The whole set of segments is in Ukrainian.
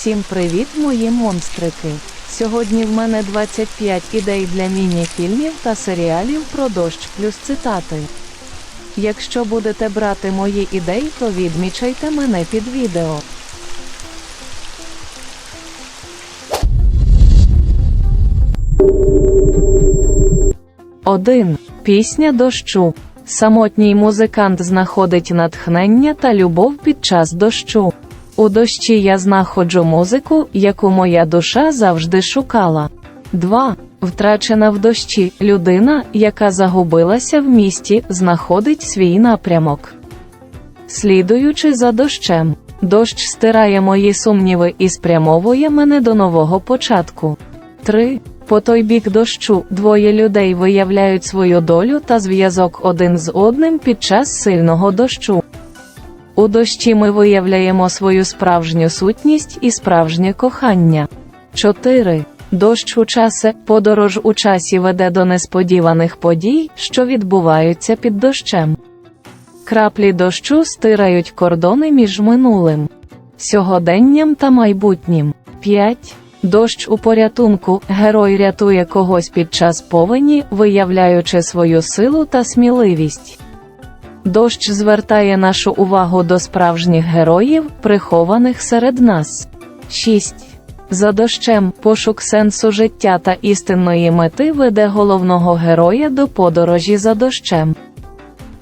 Всім привіт, мої монстрики! Сьогодні в мене 25 ідей для міні-фільмів та серіалів про дощ плюс цитати. Якщо будете брати мої ідеї, то відмічайте мене під відео. Один. Пісня дощу. Самотній музикант знаходить натхнення та любов під час дощу. У дощі я знаходжу музику, яку моя душа завжди шукала. 2. Втрачена в дощі людина, яка загубилася в місті, знаходить свій напрямок. Слідуючи за дощем, дощ стирає мої сумніви і спрямовує мене до нового початку. 3. По той бік дощу двоє людей виявляють свою долю та зв'язок один з одним під час сильного дощу. У дощі ми виявляємо свою справжню сутність і справжнє кохання. 4. Дощ у часи подорож у часі веде до несподіваних подій, що відбуваються під дощем. Краплі дощу стирають кордони між минулим, сьогоденням та майбутнім. 5. Дощ у порятунку. Герой рятує когось під час повені, виявляючи свою силу та сміливість. Дощ звертає нашу увагу до справжніх героїв, прихованих серед нас. 6. За дощем пошук сенсу життя та істинної мети веде головного героя до подорожі за дощем.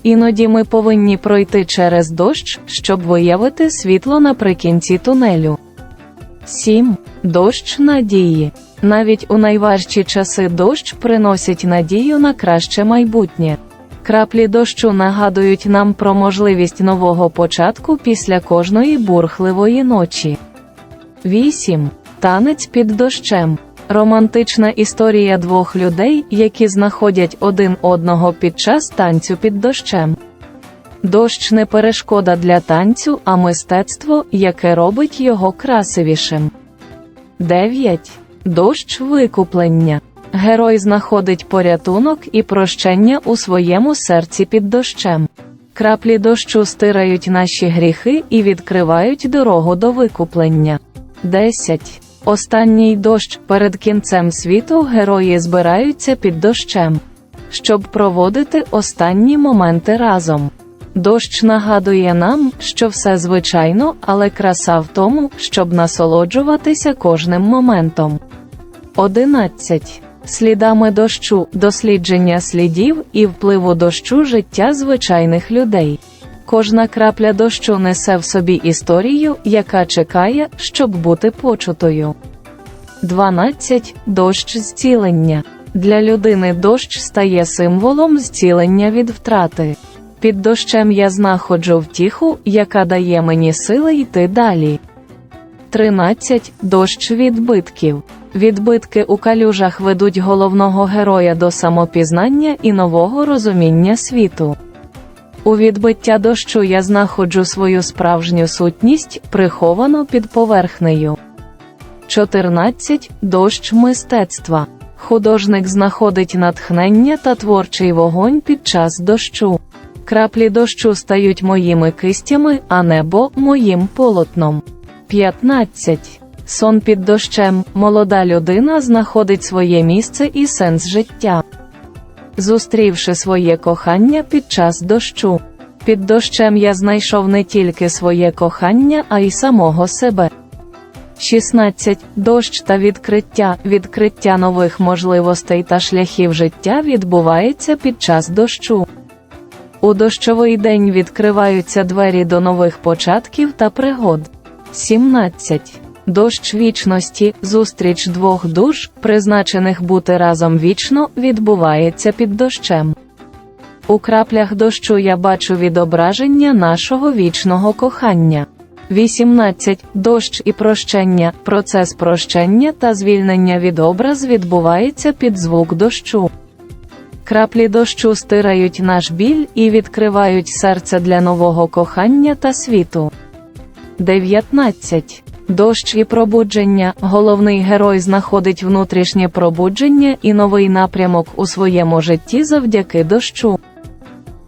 Іноді ми повинні пройти через дощ, щоб виявити світло наприкінці тунелю. 7. Дощ надії. Навіть у найважчі часи дощ приносить надію на краще майбутнє. Краплі дощу нагадують нам про можливість нового початку після кожної бурхливої ночі. 8. Танець під дощем. Романтична історія двох людей, які знаходять один одного під час танцю під дощем. Дощ не перешкода для танцю, а мистецтво, яке робить його красивішим. 9. Дощ викуплення. Герой знаходить порятунок і прощення у своєму серці під дощем. Краплі дощу стирають наші гріхи і відкривають дорогу до викуплення. 10. Останній дощ перед кінцем світу герої збираються під дощем, щоб проводити останні моменти разом. Дощ нагадує нам, що все звичайно, але краса в тому, щоб насолоджуватися кожним моментом. 11. Слідами дощу, дослідження слідів і впливу дощу життя звичайних людей. Кожна крапля дощу несе в собі історію, яка чекає, щоб бути почутою. 12. Дощ зцілення. Для людини дощ стає символом зцілення від втрати. Під дощем я знаходжу втіху, яка дає мені сили йти далі. 13. Дощ відбитків. Відбитки у калюжах ведуть головного героя до самопізнання і нового розуміння світу. У відбиття дощу я знаходжу свою справжню сутність, приховану під поверхнею. 14. Дощ мистецтва. Художник знаходить натхнення та творчий вогонь під час дощу. Краплі дощу стають моїми кистями, а небо моїм полотном. 15. Сон під дощем. Молода людина знаходить своє місце і сенс життя. Зустрівши своє кохання під час дощу. Під дощем я знайшов не тільки своє кохання, а й самого себе. 16. Дощ та відкриття. Відкриття нових можливостей та шляхів життя відбувається під час дощу. У дощовий день відкриваються двері до нових початків та пригод. 17. Дощ вічності, зустріч двох душ, призначених бути разом вічно, відбувається під дощем. У краплях дощу я бачу відображення нашого вічного кохання. 18. Дощ і прощення. Процес прощення та звільнення від образ відбувається під звук дощу. Краплі дощу стирають наш біль і відкривають серце для нового кохання та світу. 19. Дощ і пробудження. Головний герой знаходить внутрішнє пробудження і новий напрямок у своєму житті завдяки дощу.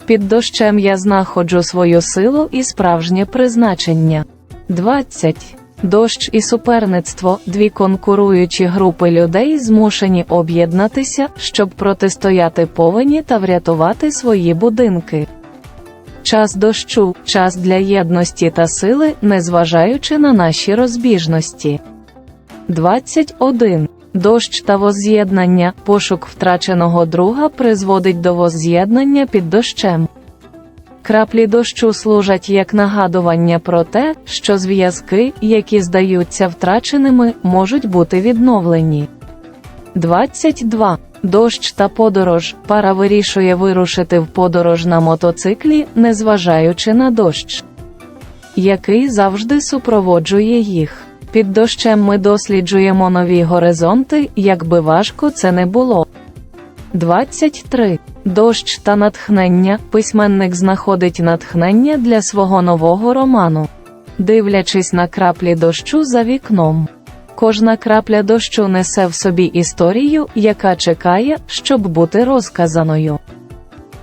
Під дощем я знаходжу свою силу і справжнє призначення. 20. Дощ і суперництво дві конкуруючі групи людей змушені об'єднатися, щоб протистояти повені та врятувати свої будинки. Час дощу час для єдності та сили, незважаючи на наші розбіжності. 21. Дощ та возз'єднання пошук втраченого друга призводить до возз'єднання під дощем. Краплі дощу служать як нагадування про те, що зв'язки, які здаються втраченими, можуть бути відновлені. 22. Дощ та подорож. Пара вирішує вирушити в подорож на мотоциклі, незважаючи на дощ, який завжди супроводжує їх. Під дощем ми досліджуємо нові горизонти, як би важко це не було. 23. Дощ та натхнення. Письменник знаходить натхнення для свого нового роману. Дивлячись на краплі дощу за вікном. Кожна крапля дощу несе в собі історію, яка чекає, щоб бути розказаною.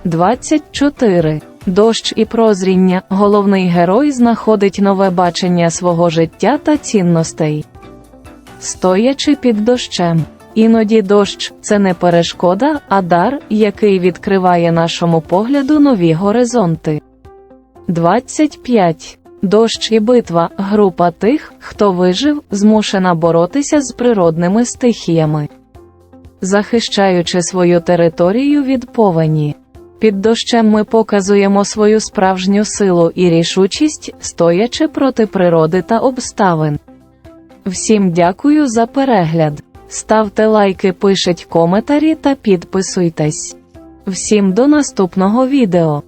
24. Дощ і прозріння. Головний герой знаходить нове бачення свого життя та цінностей. Стоячи під дощем. Іноді дощ це не перешкода, а дар, який відкриває нашому погляду нові горизонти. 25. Дощ і битва група тих, хто вижив, змушена боротися з природними стихіями, захищаючи свою територію від повені. Під дощем ми показуємо свою справжню силу і рішучість, стоячи проти природи та обставин. Всім дякую за перегляд. Ставте лайки, пишіть коментарі та підписуйтесь. Всім до наступного відео.